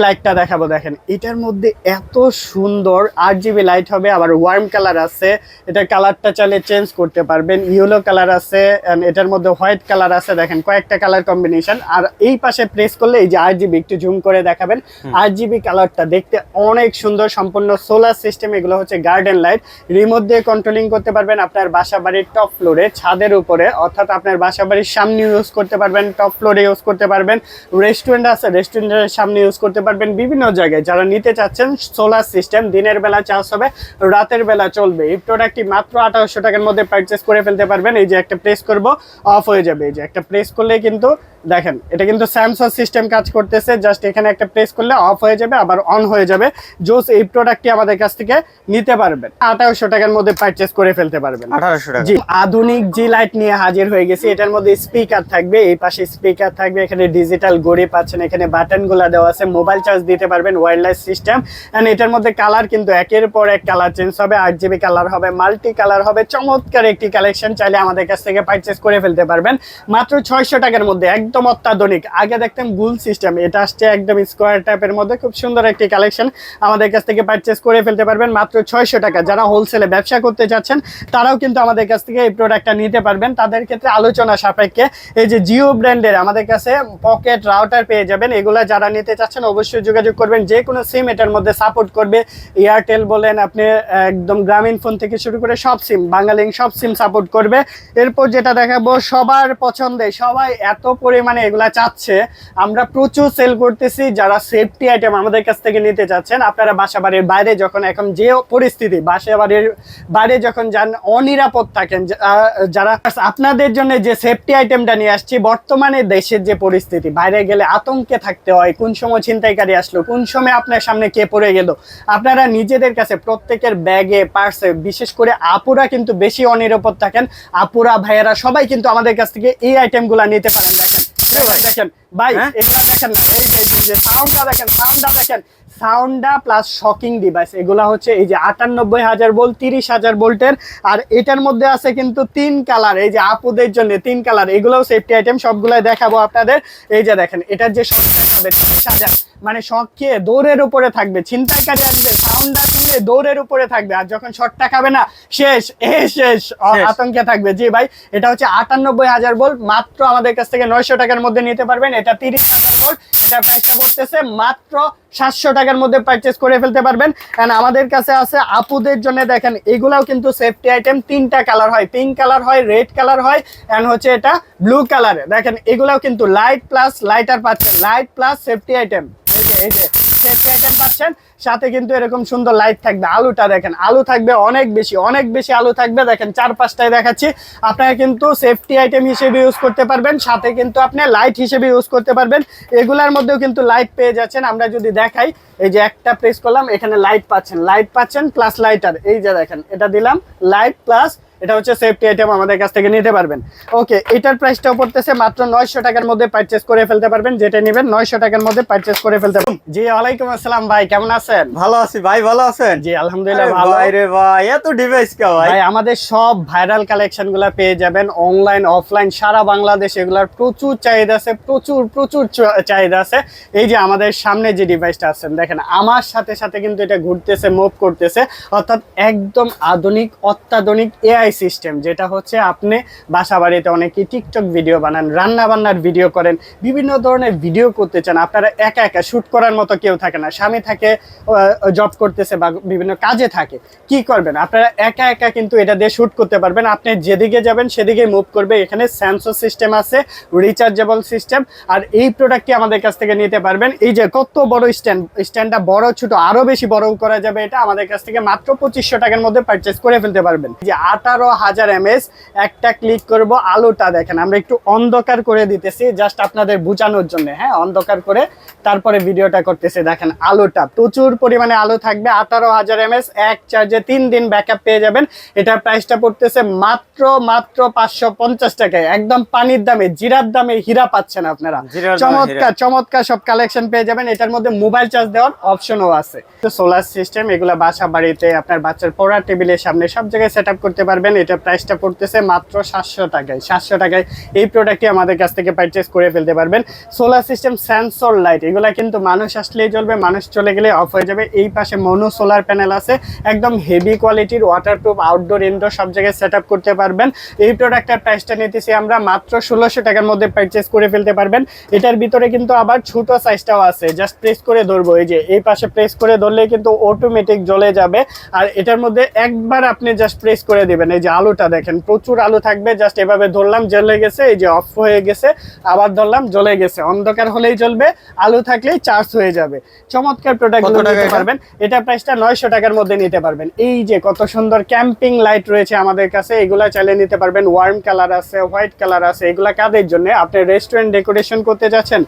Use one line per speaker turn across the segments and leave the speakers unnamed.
লাইটটা দেখাবো দেখেন। এটার মধ্যে এত সুন্দর আট জিবি লাইট হবে আবার ওয়ার্ম কালার আছে। এটার কালারটা চাইলে চেঞ্জ করতে পারবেন। ইয়েলো কালার আছে এটার মধ্যে হোয়াইট কালার আছে দেখেন কয়েকটা কালার কম্বিনেশন আর এই পাশে প্রেস করলে এই যে আট জিবি একটু জুম করে দেখাবেন। আট জিবি কালারটা দেখতে অনেক সুন্দর সম্পূর্ণ সোলার সিস্টেম এগুলো হচ্ছে গার্ডেন লাইট রিমোট দিয়ে কন্ট্রোলিং করতে পারবেন আপনার বাসা বাড়ির টপ ফ্লোরে ছাদের উপরে অর্থাৎ আপনার বাসা বাড়ির সামনে ইউজ করতে পারবেন টপ ফ্লোরে ইউজ করতে পারবেন। রেস্টুরেন্ট আছে রেস্টুরেন্টের সামনে ইউজ করতে পারবেন বিভিন্ন জায়গায়। যারা নিতে চাচ্ছেন সোলার সিস্টেম দিনের বেলা চার্জ হবে, রাতের বেলা চলবে। এই প্রোডাক্টটি মাত্র আঠারোশো টাকার মধ্যে পারচেস করে ফেলতে পারবেন। এই যে একটা প্রেস করব অফ হয়ে যাবে। এই যে একটা প্রেস করলে কিন্তু দেখেন এটা কিন্তু স্যামসাং সিস্টেম কাজ করতেছে জাস্ট এখানে একটা প্রেস করলে অফ হয়ে যাবে আবার অন হয়ে যাবে। জোস এই প্রোডাক্টটি আমাদের কাছ থেকে নিতে পারবেন। আঠারোশো টাকার মধ্যে পারচেস করে ফেলতে পারবেন।
আঠারোশো টাকা।
জি আধুনিক জি লাইট নিয়ে হাজির হয়ে গেছি। এটার মধ্যে স্পিকার থাকবে এই পাশে স্পিকার থাকবে এখানে ডিজিটাল গড়ি পাচ্ছেন এখানে বাটনগুলা দেওয়া আছে মোবাইল চার্জ দিতে পারবেন ওয়্যারলেস সিস্টেম এন্ড এটার মধ্যে কালার কিন্তু একের পর এক কালার চেঞ্জ হবে আট জিবি কালার হবে মাল্টি কালার হবে চমৎকার একটি কালেকশন চাইলে আমাদের কাছ থেকে পারচেস করে ফেলতে পারবেন। মাত্র ছয়শো টাকার মধ্যে একদম অত্যাধুনিক। আগে দেখতাম গুল সিস্টেম এটা আসছে একদম স্কোয়ার টাইপের মধ্যে, খুব সুন্দর একটি কালেকশন আমাদের কাছ থেকে পারচেস করে ফেলতে পারবেন মাত্র ছয়শো টাকা। যারা হোলসেলে ব্যবসা করতে চাচ্ছেন, তারাও কিন্তু আমাদের কাছ থেকে এই প্রোডাক্টটা নিতে পারবেন। তাদের ক্ষেত্রে আলোচনা সাপেক্ষে এই যে জিও ব্র্যান্ডের আমাদের কাছে পকেট রাউটার পেয়ে যাবেন। এগুলা যারা নিতে চাচ্ছেন, অবশ্যই যোগাযোগ করবেন। যে কোনো সিম এটার মধ্যে সাপোর্ট করবে। এয়ারটেল বলেন আপনি, একদম গ্রামীণ ফোন থেকে শুরু করে সব সিম বাঙালি সব সিম সাপোর্ট করবে। এরপর যেটা দেখাবো, সবার পছন্দে, সবাই এত পরিমাণে এগুলা চাচ্ছে। আমরা প্রচুর সেল করতেছি, যারা সেফটি আইটেম আমাদের কাছ থেকে নিতে চাচ্ছেন, আপনারা বাসা বাড়ির বাইরে যখন এখন যে পরিস্থিতি, বাসা বাড়ির বাইরে যখন যান, অনিরাপদ থাকেন যারা আপনাদের জন্য যে সেফটি আইটেমটা নিয়ে আসছি, বর্তমানে দেশের যে পরিস্থিতি, বাইরে গেলে আতঙ্কে থাকতে হয়, কোন সময় ছিনতাইকারী আসলো, কোন সময় আপনার সামনে কে পড়ে গেল, আপনারা নিজেদের কাছে প্রত্যেকের ব্যাগে পার্সে বিশেষ করে আপুরা কিন্তু বেশি অনিরাপদ থাকেন, আপুরা, ভাইয়েরা সবাই কিন্তু আমাদের কাছ থেকে এই আইটেমগুলো নিতে পারেন। দেখেন দেখেন ভাই? এগুলা দেখেন না এই যে- যে সাউন্ডটা দেখেন সাউন্ডটা দেখেন সাউন্ডটা প্লাস শকিং ডিভাইস এগুলা হচ্ছে এই যে আটানব্বই হাজার ভোল্ট তিরিশ হাজার ভোল্টের আর এটার মধ্যে আছে কিন্তু তিন কালার এই যে আপুদের জন্য তিন কালার এগুলোও সেফটি আইটেম সবগুলাই দেখাবো আপনাদের এই যে দেখেন এটার যে তিরিশ হাজার মানে শখ খেয়ে দৌড়ের উপরে থাকবে ছিনতাইকারী আসবে সাউন্ডটা শুনলে দৌড়ের উপরে থাকবে। আর যখন শটটা খাবে না শেষ এ শেষ আতঙ্কে থাকবে। জি ভাই এটা হচ্ছে আটানব্বই হাজার ভোল্ট মাত্র আমাদের কাছ থেকে নয়শো টাকার মধ্যে নিতে পারবেন। এটা তিরিশ হাজার ভোল্ট এটা প্রাইসটা পড়তেছে মাত্র সাতশো টাকার মধ্যে পারচেস করে ফেলতে পারবেন। কারণ আমাদের কাছে আছে আপুদের জন্য দেখেন এগুলাও কিন্তু সেফটি আইটেম তিনটা কালার হয়। পিঙ্ক কালার হয় রেড কালার হয় অ্যান্ড হচ্ছে এটা ব্লু কালারে দেখেন এগুলাও কিন্তু লাইট প্লাস লাইটার পাচ্ছেন। লাইট প্লাস সেফটি আইটেম এই যে এই যে সেফটি আইটেম পাচ্ছেন। সাথে কিন্তু এরকম সুন্দর লাইট থাকবে। আলুটা দেখেন, আলু থাকবে অনেক বেশি অনেক বেশি আলু থাকবে। দেখেন চার পাঁচটায় দেখাচ্ছি। আপনারা কিন্তু সেফটি আইটেম হিসেবে ইউজ করতে পারবেন, সাথে কিন্তু আপনি লাইট হিসেবে ইউজ করতে পারবেন। এগুলার মধ্যেও কিন্তু লাইট পেয়ে যাচ্ছেন। আমরা যদি দেখাই, এই যে একটা প্রেস করলাম, এখানে লাইট পাচ্ছেন। লাইট পাচ্ছেন প্লাস লাইটার এই যে দেখেন, এটা দিলাম লাইট প্লাস এটা হচ্ছে সেফটি আইটেম আমাদের কাছ থেকে নিতে পারবেন। ওকে এটার প্রাইসটাও পড়তেছে মাত্র নয়শো টাকার মধ্যে পারচেস করে ফেলতে পারবেন। যেটা নেবেন নয়শো টাকার মধ্যে পারচেস করে ফেলতে পারবেন। জি, ওয়ালাইকুম আসসালাম ভাই, কেমন আছেন?
ভালো আছি। ভাই ভালো আছেন?
জি আলহামদুলিল্লাহ ভালো।
ভাই রে ভাই এত ডিভাইস কে ভাই?
ভাই আমাদের সব ভাইরাল কালেকশনগুলা পেয়ে যাবেন অনলাইন অফলাইন সারা বাংলাদেশ এগুলার প্রচুর চাহিদা আছে প্রচুর প্রচুর চাহিদা আছে। এই যে আমাদের সামনে যে ডিভাইসটা আছেন দেখেন আমার সাথে সাথে কিন্তু এটা ঘুরতেছে মুভ করতেছে। অর্থাৎ একদম আধুনিক অত্যাধুনিক এআই সিস্টেম যেটা হচ্ছে আপনি বাসা বাড়িতে অনেকে টিকটক ভিডিও বানান রান্না বান্নার ভিডিও করেন বিভিন্ন ধরনের ভিডিও করতে চান। আপনারা একা একা শুট করার মতো কেউ থাকে না। স্বামী থাকে জব করতেছে বা বিভিন্ন কাজে থাকে, কি করবেন? আপনারা একা একা কিন্তু এটা দিয়ে শুট করতে পারবেন। আপনি যেদিকে যাবেন সেদিকে মুভ করবে। এখানে সেন্সর সিস্টেম আছে রিচার্জেবল সিস্টেম আর এই প্রোডাক্টটি আমাদের কাছ থেকে নিতে পারবেন। এই যে কত বড় স্ট্যান্ড স্ট্যান্ডটা বড়, ছোট আরও বেশি বড় করা যাবে, এটা আমাদের কাছ থেকে মাত্র পঁচিশশো টাকার মধ্যে পারচেস করে ফেলতে পারবেন। যে আঠারো হাজার এমএস একটা ক্লিক করব, আলোটা দেখেন, আমরা একটু অন্ধকার করে দিতেছি জাস্ট আপনাদের বোঝানোর জন্য হ্যাঁ? অন্ধকার করে তারপরে ভিডিওটা করতেছি, দেখেন আলোটা প্রচুর পরিমাণে আলো থাকবে। আঠারো হাজার এমএস এক চার্জে তিন দিন ব্যাকআপ পেয়ে যাবেন। এটার প্রাইসটা পড়তেছে মাত্র মাত্র পাঁচশো পঞ্চাশ টাকায়। একদম পানির দামে জিরার দামে হীরা পাচ্ছেন আপনারা। চমৎকার চমৎকার সব কালেকশন পেয়ে যাবেন। এটার মধ্যে মোবাইল চার্জ দেওয়ার অপশনও আছে। সোলার সিস্টেম এগুলা বাসা বাড়িতে আপনার বাচ্চার পড়ার টেবিলের সামনে সব জায়গায় সেট করতে পারবেন। পারবেন এটা প্রাইসটা পড়তেছে মাত্র সাতশো টাকায়। সাতশো টাকায় এই প্রোডাক্টটি আমাদের কাছ থেকে পারচেস করে ফেলতে পারবেন। সোলার সিস্টেম সেন্সর লাইট এগুলা কিন্তু মানুষ আসলেই চলবে মানুষ চলে গেলে অফ হয়ে যাবে। এই পাশে মনো সোলার প্যানেল আছে। একদম হেভি কোয়ালিটির ওয়াটারপ্রুফ আউটডোর ইনডোর সব জায়গায় সেট করতে পারবেন। এই প্রোডাক্টের প্রাইসটা নিতেছি আমরা মাত্র ষোলোশো টাকার মধ্যে পারচেস করে ফেলতে পারবেন। এটার ভিতরে কিন্তু আবার ছোট সাইজটাও আছে। জাস্ট প্রেস করে ধরবো। এই যে এই পাশে প্রেস করে ধরলে কিন্তু অটোমেটিক জ্বলে যাবে। আর এটার মধ্যে একবার আপনি জাস্ট প্রেস করে দিবেন। এই যে আলুটা দেখেন প্রচুর আলু থাকবে। জাস্ট এভাবে ধরলাম জ্বলে গেছে। এই যে অফ হয়ে গেছে। আবার ধরলাম জ্বলে গেছে। অন্ধকার হলেই জ্বলবে। আলু থাকলেই চার্জ হয়ে যাবে। চমৎকার প্রোডাক্ট নিতে
এটা?
পারবেন। এটা প্রাইসটা নয়শো টাকার মধ্যে নিতে পারবেন। এই যে কত সুন্দর ক্যাম্পিং লাইট রয়েছে আমাদের কাছে এগুলা চাইলে নিতে পারবেন। ওয়ার্ম কালার আছে হোয়াইট কালার আছে এগুলা কাদের জন্য? আপনি রেস্টুরেন্ট ডেকোরেশন করতে যাচ্ছেন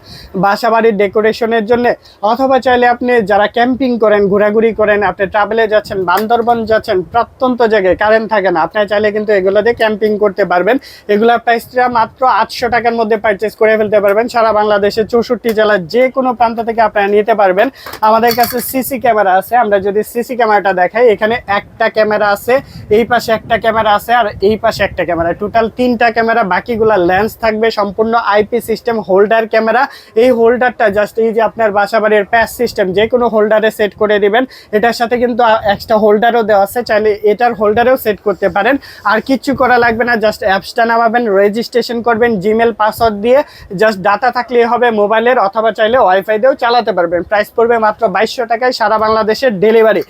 বাসা বাড়ির ডেকোরেশনের জন্য অথবা চাইলে আপনি যারা ক্যাম্পিং করেন ঘোরাঘুরি করেন আপনি ট্রাভেলে যাচ্ছেন বান্দরবন যাচ্ছেন প্রত্যন্ত জায়গায় কারেন্ট থাকে না আপনি চাইলে কিন্তু এগুলো দিয়ে ক্যাম্পিং করতে পারবেন। এগুলা প্রাইসটা মাত্র আটশো টাকার মধ্যে পারচেস করে ফেলতে পারবেন। সারা বাংলাদেশের চৌষট্টি জেলার যে কোনো প্রান্ত থেকে আপনারা নিতে পারবেন। আমাদের কাছে সিসি ক্যামেরা আছে, আমরা যদি সিসি ক্যামেরাটা দেখাই, এখানে একটা ক্যামেরা আছে, এই পাশে একটা ক্যামেরা আছে আর এই পাশে একটা ক্যামেরা। টোটাল তিনটা ক্যামেরা, বাকিগুলা লেন্স থাকবে, সম্পূর্ণ আইপি সিস্টেম হোল্ডার ক্যামেরা। এই হোল্ডারটা জাস্ট এই যে আপনার বাসা বাড়ির প্যাস সিস্টেম যে কোনো হোল্ডারে সেট করে দিবেন। এটার সাথে কিন্তু এক্সট্রা হোল্ডারও দেওয়া আছে, চাইলে এটার হোল্ডারেও সেট করতে পারেন। আর কিচ্ছু করা লাগবে না জাস্ট অ্যাপসটা নামাবেন রেজিস্ট্রেশন করবেন জিমেল পাসওয়ার্ড দিয়ে। জাস্ট ডাটা থাকলেই হবে মোবাইলের অথবা চাইলে ওয়াইফাই দিয়েও চালাতে পারবেন। প্রাইস পড়বে মাত্র বাইশশো টাকায় সারা বাংলাদেশের ডেলিভারি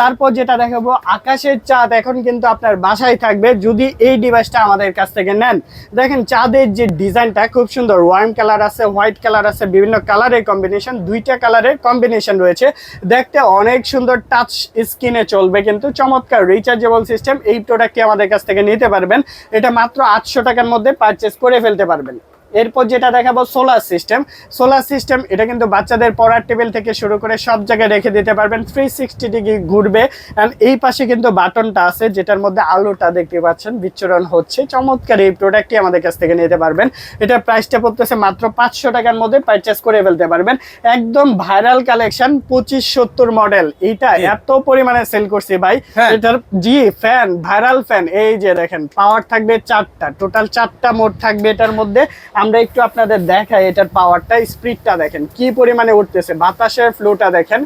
তারপর যেটা দেখাবো, আকাশের চাঁদ এখন কিন্তু আপনার বাসায় থাকবে যদি এই ডিভাইসটা আমাদের কাছ থেকে নেন। দেখেন চাঁদের যে ডিজাইনটা খুব সুন্দর ওয়ার্ম কালার আছে হোয়াইট কালার আছে, বিভিন্ন কালারের কম্বিনেশন দুইটা কালারের কম্বিনেশন রয়েছে। দেখতে অনেক সুন্দর টাচ স্ক্রিনে চলবে কিন্তু, চমৎকার রিচার্জেবল সিস্টেম এই প্রোডাক্টটি আমাদের কাছ থেকে নিতে পারবেন। এটা মাত্র আটশো টাকার মধ্যে পারচেস করে ফেলতে পারবেন। এরপর যেটা দেখাবো সোলার সিস্টেম সোলার সিস্টেম এটা কিন্তু বাচ্চাদের পড়ার টেবিল থেকে শুরু করে সব জায়গায় রেখে দিতে পারবেন। থ্রি সিক্সটি ডিগ্রি ঘুরবে। অ্যান্ড এই পাশে কিন্তু বাটনটা আছে যেটার মধ্যে আলোটা দেখতে পাচ্ছেন বিচ্ছুরণ হচ্ছে। চমৎকার এই প্রোডাক্টটি আমাদের কাছ থেকে নিতে পারবেন। এটা প্রাইসটা পড়তেছে মাত্র পাঁচশো টাকার মধ্যে পারচেস করে ফেলতে পারবেন। একদম ভাইরাল কালেকশন পঁচিশ সত্তর মডেল এইটা
জি।
এত পরিমাণে সেল করছি ভাই।
হ্যাঁ।
এটার জি ফ্যান ভাইরাল ফ্যান এই যে দেখেন পাওয়ার থাকবে চারটা। টোটাল চারটা মোড থাকবে এটার মধ্যে। আমরা একটু আপনাদের দেখাই এটার পাওয়ারটা স্পিডটা দেখেন। কি পরিমাণে উঠতেছে বাতাসের ফ্লোটা দেখেন।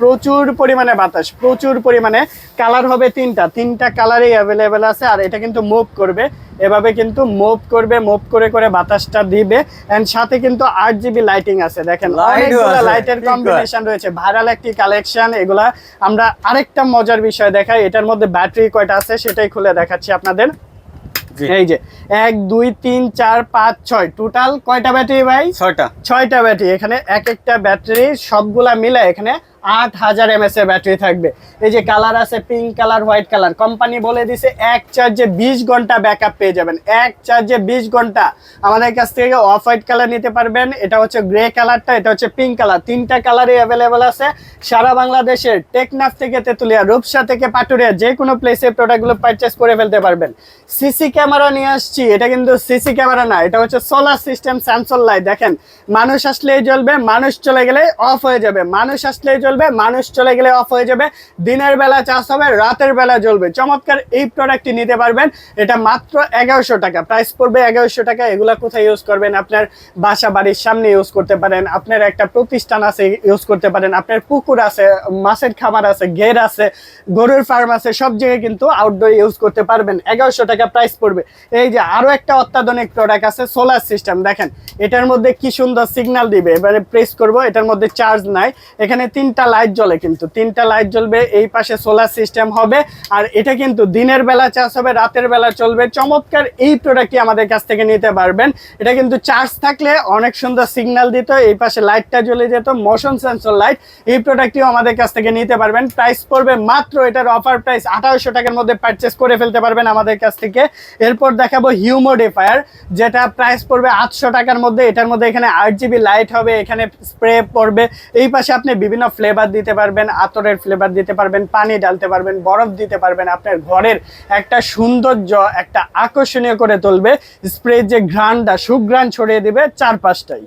প্রচুর পরিমাণে বাতাস প্রচুর পরিমাণে কালার হবে তিনটা। তিনটা কালারই অ্যাভেলেবেল আছে আর এটা কিন্তু মুভ করবে। এভাবে কিন্তু মুভ করবে মুভ করে করে বাতাসটা দিবে। এন্ড সাথে কিন্তু আট জিবি লাইটিং আছে দেখেন। অনেকগুলো লাইটের কম্বিনেশন রয়েছে। ভাইরাল একটি কালেকশন এগুলা আমরা আরেকটা মজার বিষয় দেখাই। এটার মধ্যে ব্যাটারি কয়টা আছে সেটাই খুলে দেখাচ্ছি আপনাদের। এই যে এক দুই তিন চার পাঁচ ছয়। টোটাল কয়টা ব্যাটারি ভাই?
ছয়টা।
ছয়টা ব্যাটারি এখানে এক একটা ব্যাটারি সবগুলা মিলে এখানে আট হাজার এমএস এর ব্যাটারি থাকবে। এই যে কালার আছে pink colour white colour company বলে দিছে এক চার্জে বিশ ঘণ্টা ব্যাকআপ পেয়ে যাবেন। এক চার্জে বিশ ঘণ্টা। আমাদের কাছ থেকে অফ হোয়াইট কালার নিতে পারবেন। এটা হচ্ছে গ্রে কালারটা এটা হচ্ছে পিঙ্ক কালার তিনটা কালারই অ্যাভেলেবেল আছে। সারা বাংলাদেশের টেকনাফ থেকে তেতুলিয়া, রূপসা থেকে পাটুরিয়া, যে কোনো প্লেসে প্রোডাক্টগুলো পারচেস করে ফেলতে পারবেন। সিসি ক্যামেরা নিয়ে আসছি। এটা কিন্তু সিসি ক্যামেরা না, এটা হচ্ছে সোলার সিস্টেম স্যামসং লাইট দেখেন, মানুষ আসলেই জ্বলবে, মানুষ চলে গেলে অফ হয়ে যাবে। মানুষ আসলেই মানুষ চলে গেলে অফ হয়ে যাবে, দিনের বেলা চার্জ হবে, রাতের বেলা জ্বলবে। চমৎকার এই প্রোডাক্টটি নিতে পারবেন, এটা মাত্র এগারোশো টাকা প্রাইস পড়বে এগারোশো টাকা, এগুলা কোথায় ইউজ করবেন? আপনার বাসা বাড়ির সামনে ইউজ করতে পারেন, আপনার একটা প্রতিষ্ঠান আছে ইউজ করতে পারেন, আপনার পুকুর আছে, মাছের খামার আছে, ঘের আছে, গরুর ফার্ম আছে, সব জায়গায় কিন্তু আউটডোর ইউজ করতে পারবেন, এগারোশো টাকা প্রাইস পড়বে। এই যে আরও একটা অত্যাধুনিক প্রোডাক্ট আছে সোলার সিস্টেম দেখেন, এটার মধ্যে কি সুন্দর সিগন্যাল দিবে, এবারে প্রেস করব, এটার মধ্যে চার্জ নাই, এখানে তিনটা লাইট জ্বলে কিন্তু। তিনটা লাইট জ্বলবে, এই পাশে সোলার সিস্টেম হবে, আর এটা কিন্তু দিনের বেলা চার্জ হবে, রাতের বেলা চলবে। চমৎকার এই প্রোডাক্টটি আমাদের কাছ থেকে নিতে পারবেন। এটা কিন্তু চার্জ থাকলে অনেক সুন্দর সিগন্যাল দিত, এই পাশে লাইটটা জ্বলে যেত মোশন সেন্সর লাইট এই প্রোডাক্টটিও আমাদের কাছ থেকে নিতে পারবেন। প্রাইস পড়বে মাত্র এটার অফার প্রাইস আঠারোশো টাকার মধ্যে পারচেস করে ফেলতে পারবেন আমাদের কাছ থেকে। এরপর দেখাবো হিউমোডিফায়ার যেটা প্রাইস পড়বে আটশো টাকার মধ্যে। এটার মধ্যে এখানে আট জিবি লাইট হবে, এখানে স্প্রে পড়বে। এই পাশে আপনি বিভিন্ন ফ্লেভার দিতে পারবেন, আতরের ফ্লেভার দিতে পারবেন, পানি ডালতে পারবেন, বরফ দিতে পারবেন, আপনার ঘরের একটা সৌন্দর্য, একটা আকর্ষণীয় করে তুলবে। স্প্রে যে ঘ্রাণটা, সুঘ্রাণ ছড়িয়ে দিবে চারপাশটাই।